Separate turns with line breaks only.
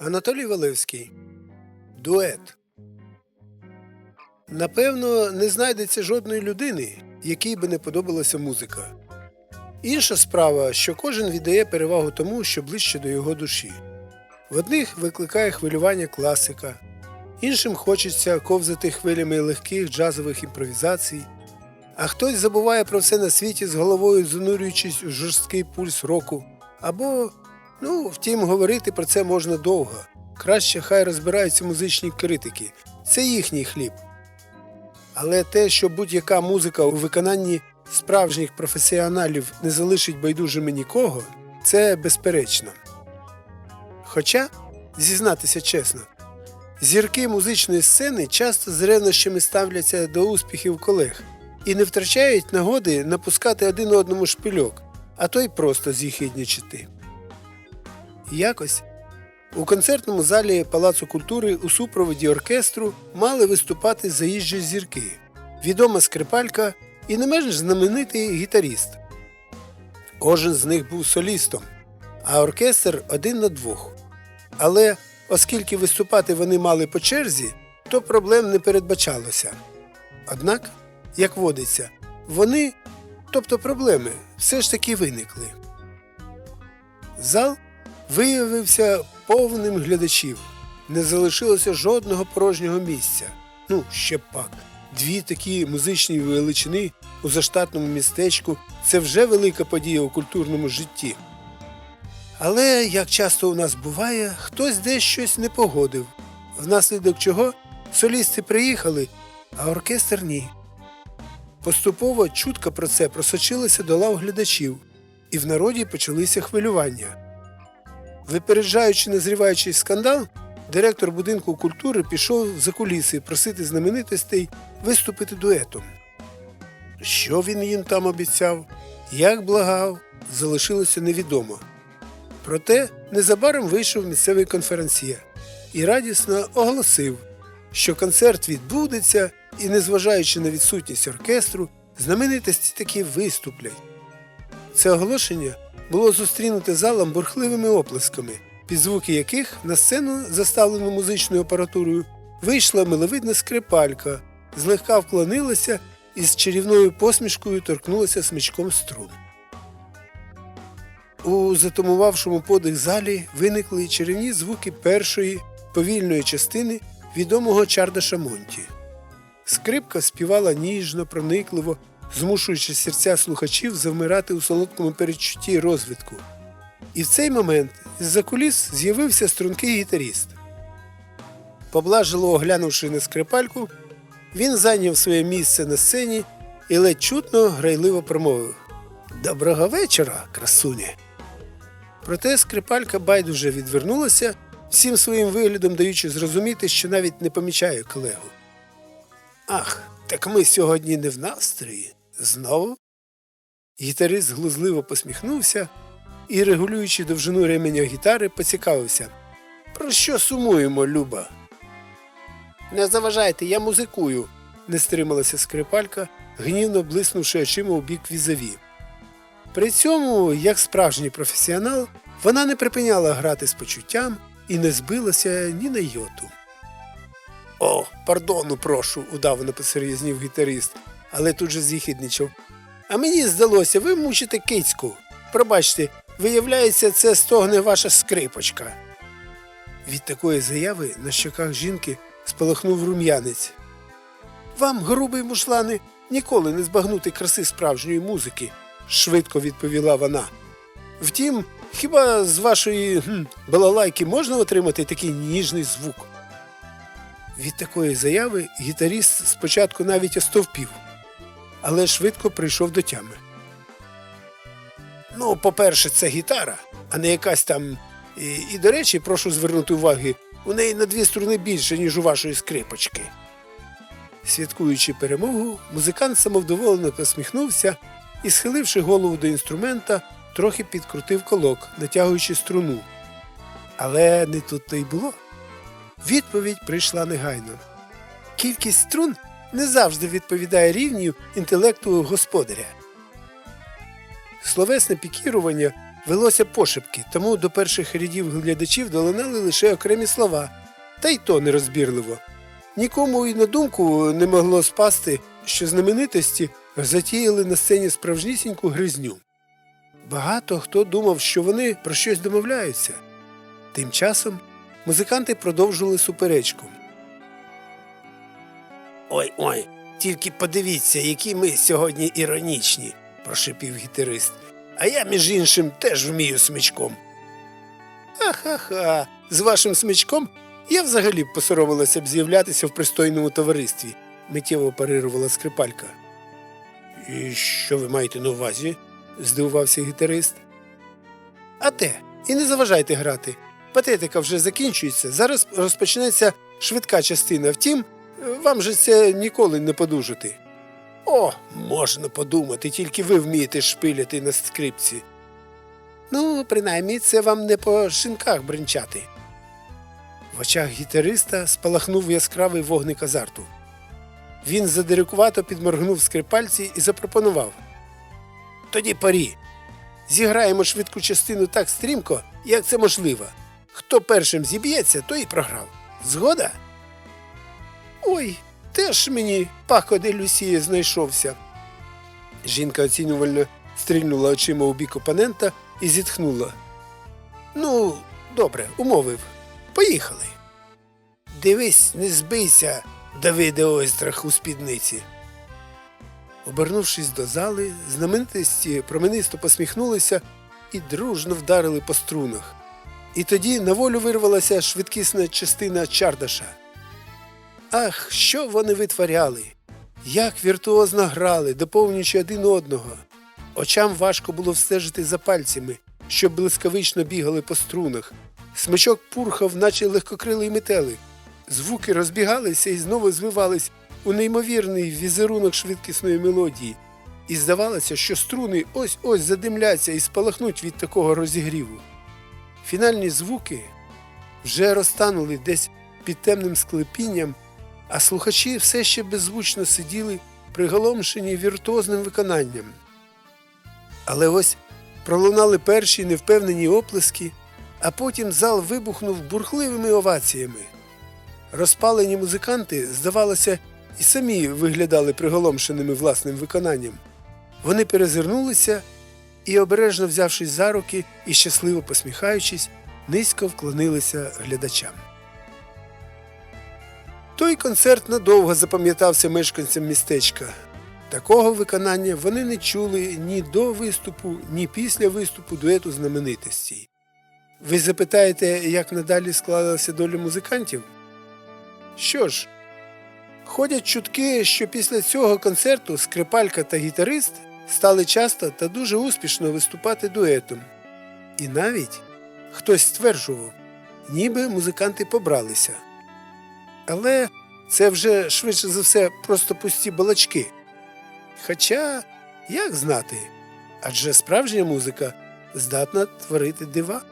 Анатолій Валевський. Дует. Напевно, не знайдеться жодної людини, якій би не подобалася музика. Інша справа, що кожен віддає перевагу тому, що ближче до його душі. В одних викликає хвилювання класика, іншим хочеться ковзати хвилями легких джазових імпровізацій, а хтось забуває про все на світі з головою занурюючись у жорсткий пульс року. Або, ну, втім, говорити про це можна довго. Краще хай розбираються музичні критики. Це їхній хліб. Але те, що будь-яка музика у виконанні справжніх професіоналів не залишить байдужими нікого, це безперечно. Хоча, зізнатися чесно, зірки музичної сцени часто з ревнощами ставляться до успіхів колег і не втрачають нагоди напускати один одному шпильок, а то й просто з'їхіднічити. Якось у концертному залі Палацу культури у супроводі оркестру мали виступати заїжджі зірки, відома скрипалька і не менш знаменитий гітаріст. Кожен з них був солістом, а оркестр один на двох. Але оскільки виступати вони мали по черзі, то проблем не передбачалося. Однак, як водиться, вони, тобто проблеми, все ж таки виникли. Зал виявився повним глядачів. Не залишилося жодного порожнього місця. Ну, ще пак. Дві такі музичні величини у заштатному містечку це вже велика подія у культурному житті. Але, як часто у нас буває, хтось десь щось не погодив, внаслідок чого солісти приїхали, а оркестр ні. Поступово чутка про це просочилася до лав глядачів, і в народі почалися хвилювання. Випереджаючи назріваючий скандал, директор будинку культури пішов за куліси просити знаменитостей виступити дуетом. Що він їм там обіцяв, як благав, залишилося невідомо. Проте незабаром вийшов місцевий конференцієр і радісно оголосив, що концерт відбудеться, і, незважаючи на відсутність оркестру, знаменитості таки виступлять. Це оголошення було зустрінуте залом бурхливими оплесками, під звуки яких на сцену, заставлену музичною апаратурою, вийшла миловидна скрипалька, злегка вклонилася і з чарівною посмішкою торкнулася смичком струн. У затумувавшому подих залі виникли чарівні звуки першої повільної частини відомого Чардаша Монті. Скрипка співала ніжно, проникливо, змушуючи серця слухачів завмирати у солодкому передчутті розвитку. І в цей момент з-за куліс з'явився стрункий гітаріст. Поблажливо оглянувши на скрипальку, він зайняв своє місце на сцені і ледь чутно грайливо промовив Доброго вечора, красуні. Проте скрипалька байдуже відвернулася, всім своїм виглядом даючи зрозуміти, що навіть не помічає колегу. Ах, так ми сьогодні не в настрої. Знову? Гітарист глузливо посміхнувся і, регулюючи довжину ременя гітари, поцікавився. Про що сумуємо, Люба? Не заважайте, я музикую, не стрималася скрипалька, гнівно блиснувши очима у бік візаві. При цьому, як справжній професіонал, вона не припиняла грати з почуттям і не збилася ні на йоту. О, пардону, прошу, удавано посерйознів гітарист, але тут же з'їхідничав. А мені здалося, ви мучите кицьку. Пробачте, виявляється, це стогне ваша скрипочка. Від такої заяви на щоках жінки спалахнув рум'янець. Вам, грубий мушлани, ніколи не збагнути краси справжньої музики, швидко відповіла вона. Втім, хіба з вашої хм, балалайки можна отримати такий ніжний звук? Від такої заяви гітаріст спочатку навіть остовпів, але швидко прийшов до тями. Ну, по-перше, це гітара, а не якась там. І, і, до речі, прошу звернути уваги, у неї на дві струни більше, ніж у вашої скрипочки. Святкуючи перемогу, музикант самовдоволено посміхнувся і, схиливши голову до інструмента, трохи підкрутив колок, натягуючи струну. Але не тут то й було. Відповідь прийшла негайно. Кількість струн не завжди відповідає рівню інтелекту господаря. Словесне пікірування велося пошепки, тому до перших рядів глядачів долинали лише окремі слова, та й то нерозбірливо. Нікому і на думку не могло спасти, що знаменитості затіяли на сцені справжнісіньку гризню. Багато хто думав, що вони про щось домовляються. Тим часом музиканти продовжували суперечку. Ой ой, тільки подивіться, які ми сьогодні іронічні, прошепів гітарист. А я, між іншим, теж вмію смичком. Ха-ха-ха, з вашим смичком я взагалі б посоромилася б з'являтися в пристойному товаристві, миттєво парирувала скрипалька. І що ви маєте на увазі? здивувався гітарист. А те, і не заважайте грати. Патетика вже закінчується. Зараз розпочнеться швидка частина. Втім, вам же це ніколи не подужати. О, можна подумати, тільки ви вмієте шпиляти на скрипці. Ну, принаймні, це вам не по шинках бренчати. В очах гітариста спалахнув яскравий вогник азарту. Він задирикувато підморгнув скрипальці і запропонував. Тоді парі. Зіграємо швидку частину так стрімко, як це можливо. Хто першим зіб'ється, той і програв. Згода? Ой, теж мені пако де Люсія знайшовся. Жінка оцінювально стрільнула очима у бік опонента і зітхнула. Ну, добре, умовив. Поїхали. Дивись, не збийся, Давиде Ойстрах у спідниці. Обернувшись до зали, знаменитості променисто посміхнулися і дружно вдарили по струнах. І тоді на волю вирвалася швидкісна частина Чардаша. Ах, що вони витворяли! Як віртуозно грали, доповнюючи один одного. Очам важко було встежити за пальцями, що блискавично бігали по струнах. Смичок пурхав, наче легкокрилий метелик. Звуки розбігалися і знову звивались у неймовірний візерунок швидкісної мелодії. І здавалося, що струни ось ось задимляться і спалахнуть від такого розігріву. Фінальні звуки вже розтанули десь під темним склепінням, а слухачі все ще беззвучно сиділи, приголомшені віртуозним виконанням. Але ось пролунали перші невпевнені оплески, а потім зал вибухнув бурхливими оваціями. Розпалені музиканти, здавалося, і самі виглядали приголомшеними власним виконанням. Вони перезирнулися і, обережно взявшись за руки і щасливо посміхаючись, низько вклонилися глядачам. Той концерт надовго запам'ятався мешканцям містечка. Такого виконання вони не чули ні до виступу, ні після виступу дуету знаменитостей. Ви запитаєте, як надалі склалася доля музикантів? Що ж, ходять чутки, що після цього концерту скрипалька та гітарист стали часто та дуже успішно виступати дуетом. І навіть хтось стверджував, ніби музиканти побралися. Але це вже швидше за все просто пусті балачки. Хоча, як знати, адже справжня музика здатна творити дива.